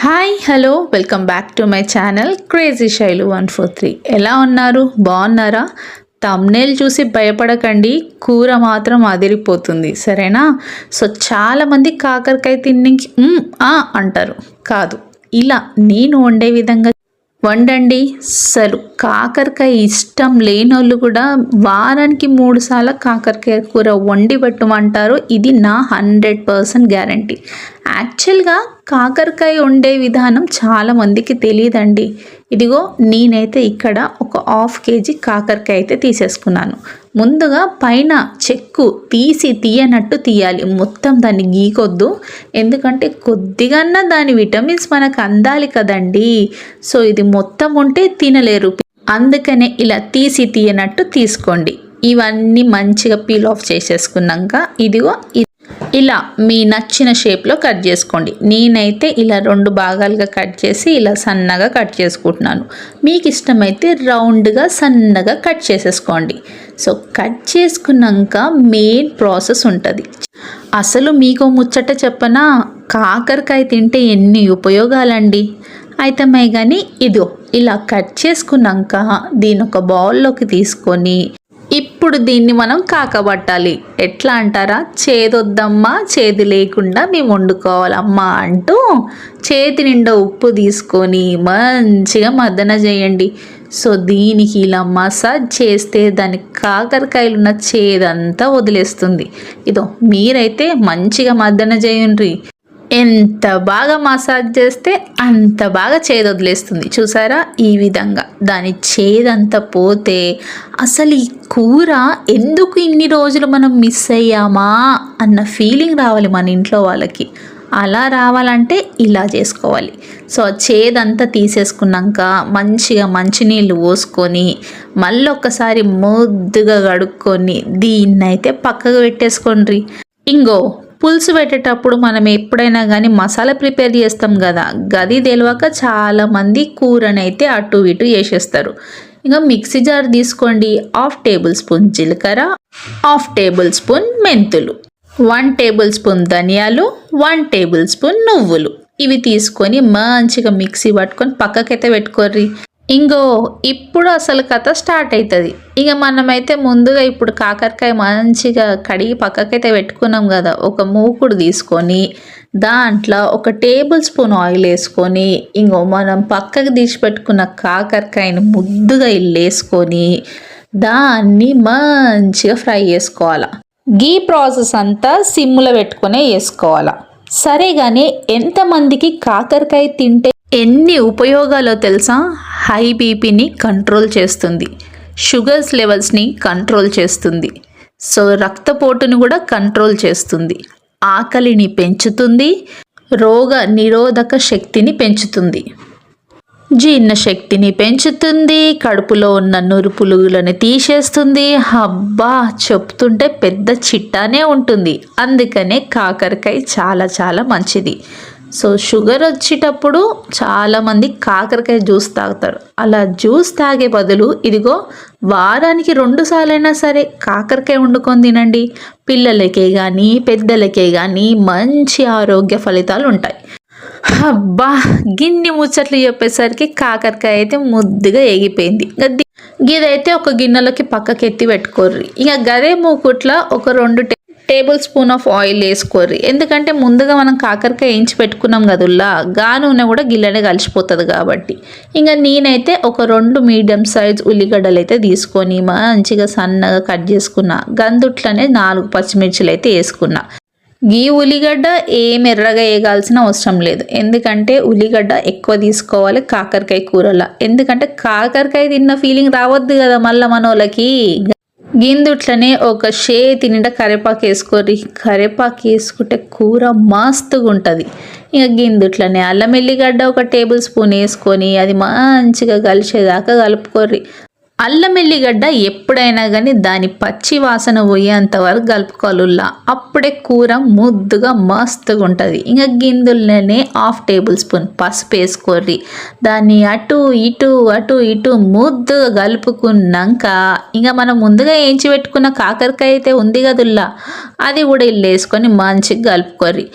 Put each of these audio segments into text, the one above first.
Hi hello welcome back to my channel crazy Shailu one four three ఎలా ఉన్నారు? బాగున్నారా? Thumbnail చూసి భయపడకండి కూర మాత్రం అదిరిపోతుంది సరేనా? సో చాలామంది కాకరకాయ తిన్నికి అంటారు. కాదు ఇలా నేను వండే విధంగా వండండి. అసలు కాకరకాయ ఇష్టం లేనోళ్ళు కూడా వారానికి మూడు సార్లు కాకరకాయ కూర వండి పెట్టమంటారు. ఇది నా హండ్రెడ్ పర్సెంట్ గ్యారంటీ. యాక్చువల్గా కాకరకాయ వండే విధానం చాలా మందికి తెలియదండి. ఇదిగో నేనైతే ఇక్కడ ఒక హాఫ్ కేజీ కాకరకాయ అయితే తీసేసుకున్నాను. ముందుగా పైన చెక్కు తీసి తీయనట్టు తీయాలి. మొత్తం దాన్ని గీకొద్దు. ఎందుకంటే కొద్దిగన్నా దాని విటమిన్స్ మనకు అందాలి కదండి. సో ఇది మొత్తం ఉంటే తినలేరు. అందుకనే ఇలా తీసి తీయనట్టు తీసుకోండి. ఇవన్నీ మంచిగా పీల్ ఆఫ్ చేసేసుకున్నాక ఇదిగో ఇలా మీ నచ్చిన షేప్లో కట్ చేసుకోండి. నేనైతే ఇలా రెండు భాగాలుగా కట్ చేసి ఇలా సన్నగా కట్ చేసుకుంటున్నాను. మీకు ఇష్టమైతే రౌండ్గా సన్నగా కట్ చేసేసుకోండి. సో కట్ చేసుకున్నాక మెయిన్ ప్రాసెస్ ఉంటుంది. అసలు మీకు ముచ్చట చెప్పనా? కాకరకాయ తింటే ఎన్ని ఉపయోగాలండి? అయితే మై కానీ ఇదో ఇలా కట్ చేసుకున్నాక దీని ఒక బౌల్లోకి తీసుకొని ఇప్పుడు దీన్ని మనం కాకబట్టాలి. ఎట్లా అంటారా? చేదొద్దమ్మా చేదు లేకుండా మేము వండుకోవాలమ్మా అంటూ చేతి నిండా ఉప్పు తీసుకొని మంచిగా మద్దన చేయండి. సో దీనికి ఇలా మసాజ్ చేస్తే దాని కాకరకాయలు ఉన్న చేదంతా వదిలేస్తుంది. ఇదో మీరైతే మంచిగా మర్దన చేయండి ఎంత బాగా మసాజ్ చేస్తే అంత బాగా చేదు వదిలేస్తుంది. చూసారా? ఈ విధంగా. దాని చేదంతా పోతే అసలు ఈ కూర ఎందుకు ఇన్ని రోజులు మనం మిస్ అయ్యామా అన్న ఫీలింగ్ రావాలి మన ఇంట్లో వాళ్ళకి. అలా రావాలంటే ఇలా చేసుకోవాలి. సో ఆ చేదంతా తీసేసుకున్నాక మంచిగా మంచినీళ్ళు పోసుకొని మళ్ళీ ఒక్కసారి ముద్దుగా కడుక్కొని దీన్నైతే పక్కకు పెట్టేసుకోండి. ఇంగో పులుసు పెట్టేటప్పుడు మనం ఎప్పుడైనా కానీ మసాలా ప్రిపేర్ చేస్తాం కదా గది తెలియక చాలామంది కూరనైతే అటు ఇటు చేసేస్తారు. ఇంకా మిక్సీ జార్ తీసుకోండి. హాఫ్ టేబుల్ స్పూన్ జీలకర్ర హాఫ్ టేబుల్ స్పూన్ మెంతులు. వన్ టేబుల్ స్పూన్ ధనియాలు వన్ టేబుల్ స్పూన్ నువ్వులు. ఇవి తీసుకొని మంచిగా మిక్సీ పట్టుకొని పక్కకైతే పెట్టుకోర్రి. ఇంగో ఇప్పుడు అసలు కథ స్టార్ట్ అవుతుంది ఇక మనమైతే ముందుగా ఇప్పుడు కాకరకాయ మంచిగా కడిగి పక్కకైతే పెట్టుకున్నాం కదా ఒక మూకుడు తీసుకొని దాంట్లో ఒక టేబుల్ స్పూన్ ఆయిల్ వేసుకొని ఇంకో మనం పక్కకు తీసి పెట్టుకున్న కాకరకాయని ముద్దుగా ఇల్లు వేసుకొని దాన్ని మంచిగా ఫ్రై చేసుకోవాలి. గీ ప్రాసెస్ అంతా సిమ్లో పెట్టుకునే వేసుకోవాలా. సరే కానీ ఎంతమందికి కాకరకాయ తింటే ఎన్ని ఉపయోగాలో తెలుసా? హై బీపీని కంట్రోల్ చేస్తుంది. షుగర్స్ లెవెల్స్ని కంట్రోల్ చేస్తుంది. సో రక్తపోటుని కూడా కంట్రోల్ చేస్తుంది. ఆకలిని పెంచుతుంది. రోగ నిరోధక శక్తిని పెంచుతుంది. జీర్ణశక్తిని పెంచుతుంది కడుపులో ఉన్న నురు పులుగులను తీసేస్తుంది. అబ్బా చెప్తుంటే పెద్ద చిట్టానే ఉంటుంది. అందుకనే కాకరకాయ చాలా చాలా మంచిది. సో షుగర్ వచ్చేటప్పుడు చాలామంది కాకరకాయ జ్యూస్ తాగుతారు. అలా జ్యూస్ తాగే బదులు ఇదిగో వారానికి రెండు సార్లైనా సరే కాకరకాయ వండుకొని తినండి. పిల్లలకే కానీ పెద్దలకే కానీ మంచి ఆరోగ్య ఫలితాలు ఉంటాయి. అబ్బా గిన్నె ముచ్చట్లు చెప్పేసరికి కాకరకాయ అయితే ముద్దుగా ఎగిపోయింది గది గిదైతే ఒక గిన్నెలోకి పక్కకి ఎత్తి పెట్టుకోర్రి. ఇక గదే మూకుట్ల ఒక రెండు టేబుల్ స్పూన్ ఆఫ్ ఆయిల్ వేసుకోర్రి. ఎందుకంటే ముందుగా మనం కాకరకాయ వేయించి పెట్టుకున్నాం కదుల్లా గా నూనె కూడా గిల్లనే కలిసిపోతుంది కాబట్టి. ఇంకా నేనైతే ఒక రెండు మీడియం సైజ్ ఉల్లిగడ్డలు అయితే తీసుకొని మంచిగా సన్నగా కట్ చేసుకున్నా. గందుట్లనే నాలుగు పచ్చిమిర్చిలు అయితే వేసుకున్నా. ఈ ఉల్లిగడ్డ ఏం ఎర్రగా వేయగాల్సిన అవసరం లేదు. ఎందుకంటే ఉల్లిగడ్డ ఎక్కువ తీసుకోవాలి కాకరకాయ కూరలా. ఎందుకంటే కాకరకాయ తిన్న ఫీలింగ్ రావద్దు కదా మళ్ళీ మనోళ్ళకి. గిందుట్లనే ఒక షే తినిండా కరివేపాకు వేసుకోరి కరేపాకు వేసుకుంటే కూర మస్తుగా ఉంటుంది. ఇక గిందుట్లనే అల్లం ఎల్లిగడ్డ ఒక టేబుల్ స్పూన్ వేసుకొని అది మంచిగా కలిసేదాకా కలుపుకోర్రి అల్లం ఎల్లిగడ్డ ఎప్పుడైనా కానీ దాని పచ్చి వాసన పోయేంత వరకు కలుపుకోవాలిలా అప్పుడే కూర ముద్దుగా మస్తుగా ఉంటుంది. ఇంకా గిందుల్లోనే హాఫ్ టేబుల్ స్పూన్ పసుపు వేసుకోర్రి. దాన్ని అటు ఇటు అటు ఇటు ముద్దుగా కలుపుకున్నాక ఇంకా మనం ముందుగా ఏంచి పెట్టుకున్న కాకరకాయ అయితే ఉంది కదుల్లా. అది కూడా ఇల్లు వేసుకొని మంచిగా కలుపుకోర్రి.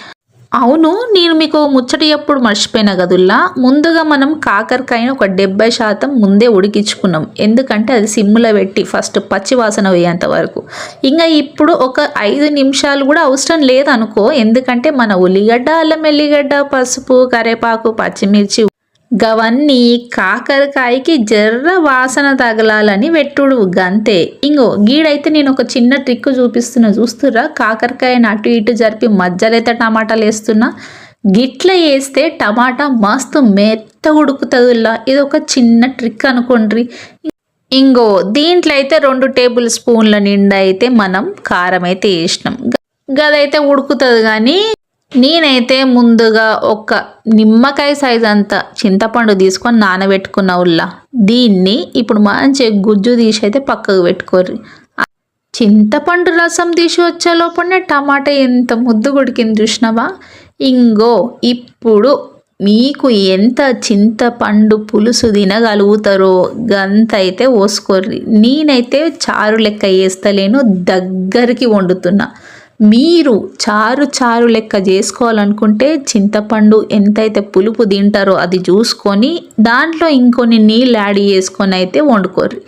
అవును నేను మీకు ముచ్చట ఎప్పుడు మర్చిపోయిన గదుల్లా ముందుగా మనం కాకరకాయను ఒక డెబ్బై శాతం ముందే ఉడికించుకున్నాం. ఎందుకంటే అది సిమ్ములో పెట్టి ఫస్ట్ పచ్చి వాసన వేయేంత వరకు. ఇంకా ఇప్పుడు ఒక ఐదు నిమిషాలు కూడా అవసరం లేదనుకో ఎందుకంటే మన ఉల్లిగడ్డ అల్లం ఎల్లిగడ్డ పసుపు కరేపాకు పచ్చిమిర్చి గవన్నీ కాకరకాయకి జర్ర వాసన తగలాలని వెట్టుడు గంతే. ఇంగో గీడైతే నేను ఒక చిన్న ట్రిక్ చూపిస్తున్నా. చూస్తురా కాకరకాయని అటు ఇటు జరిపి మధ్యలో టమాటాలు వేస్తున్నా గిట్ల వేస్తే టమాటా మస్తు మెత్త ఉడుకుతుందిలా ఇది ఒక చిన్న ట్రిక్ అనుకోండి ఇంగో దీంట్లో అయితే రెండు టేబుల్ స్పూన్ల నిండా అయితే మనం కారం అయితే వేసినాం గదైతే ఉడుకుతుంది కానీ నేనైతే ముందుగా ఒక నిమ్మకాయ సైజ్ అంత చింతపండు తీసుకొని నానబెట్టుకున్న ఉల్లా. దీన్ని ఇప్పుడు మంచి గుజ్జు తీసి అయితే పక్కకు పెట్టుకోర్రి. చింతపండు రసం తీసి వచ్చే లోపలనే టమాటా ఎంత ముద్దు కొడికింది చూసినావా? ఇంగో ఇప్పుడు మీకు ఎంత చింతపండు పులుసు తినగలుగుతారో గంత అయితే పోసుకోర్రి నేనైతే చారు లెక్క వేస్తలేను దగ్గరికి వండుతున్నా. మీరు చారు చారు లెక్క చేసుకోవాలనుకుంటే చింతపండు ఎంతైతే పులుపు తింటారో అది చూసుకొని దాంట్లో ఇంకొన్ని నీళ్ళు యాడ్ చేసుకొని అయితే వండుకోర్రి.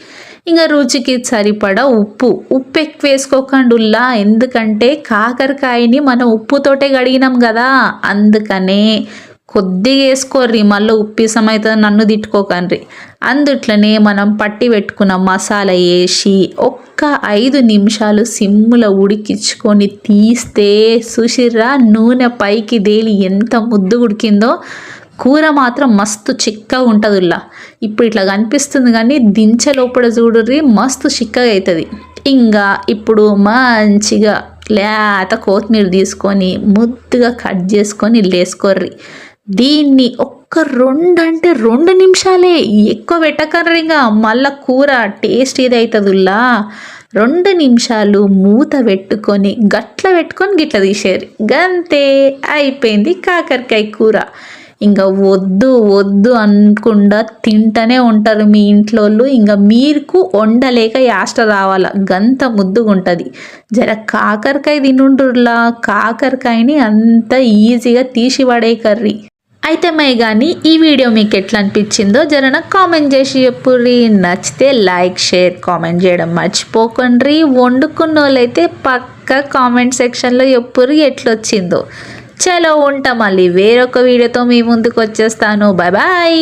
ఇంకా రుచికి సరిపడా ఉప్పు. ఉప్పు ఎక్కువ వేసుకోకుండా ఎందుకంటే కాకరకాయని మనం ఉప్పుతోటే కడిగినాం కదా. అందుకనే కొద్దిగా వేసుకోర్రి మళ్ళీ ఉప్పిసం అయితే నన్ను తిట్టుకోకండ్రి. అందుట్లనే మనం పట్టి పెట్టుకున్న మసాలా వేసి ఒక్క ఐదు నిమిషాలు సిమ్ములో ఉడికించుకొని తీస్తే సుషిర్రా నూనె పైకి దేలి ఎంత ముద్దు ఉడికిందో. కూర మాత్రం మస్తు చిక్కగా ఉంటుందిలా ఇప్పుడు ఇట్లా కనిపిస్తుంది కానీ దించే లోపల చూడుర్రి మస్తు చిక్కగా అవుతుంది ఇంకా ఇప్పుడు మంచిగా లేత కొత్తిమీర తీసుకొని ముద్దుగా కట్ చేసుకొని వేసుకోర్రి దీన్ని ఒక్క రెండు అంటే రెండు నిమిషాలే ఎక్కువ పెట్టకర్రి మళ్ళా కూర టేస్ట్ ఇది అవుతుందిలా రెండు నిమిషాలు మూత పెట్టుకొని గట్ల పెట్టుకొని గిట్ల తీసేరు గంతే అయిపోయింది కాకరకాయ కూర. ఇంకా వద్దు వద్దు అనకుండా తింటూనే ఉంటారు మీ ఇంట్లో ఇంకా మీకు వండలేక యాస్ట రావాల. గంత ముద్దుగా ఉంటుంది జర కాకరకాయ తినుంటుర్లా కాకరకాయని అంత ఈజీగా తీసి పడే కర్రీ. అయితే మై కానీ ఈ వీడియో మీకు ఎట్లా అనిపించిందో జర నాకు కామెంట్ చేసి చెప్పుర్రి నచ్చితే లైక్ షేర్ కామెంట్ చేయడం మర్చిపోకండి. వండుకున్న వాళ్ళైతే పక్క కామెంట్ సెక్షన్లో చెప్పుర్రి ఎట్లొచ్చిందో. చలో ఉంటాం మళ్ళీ వేరొక వీడియోతో మీ ముందుకు వచ్చేస్తాను బాయ్ బాయ్.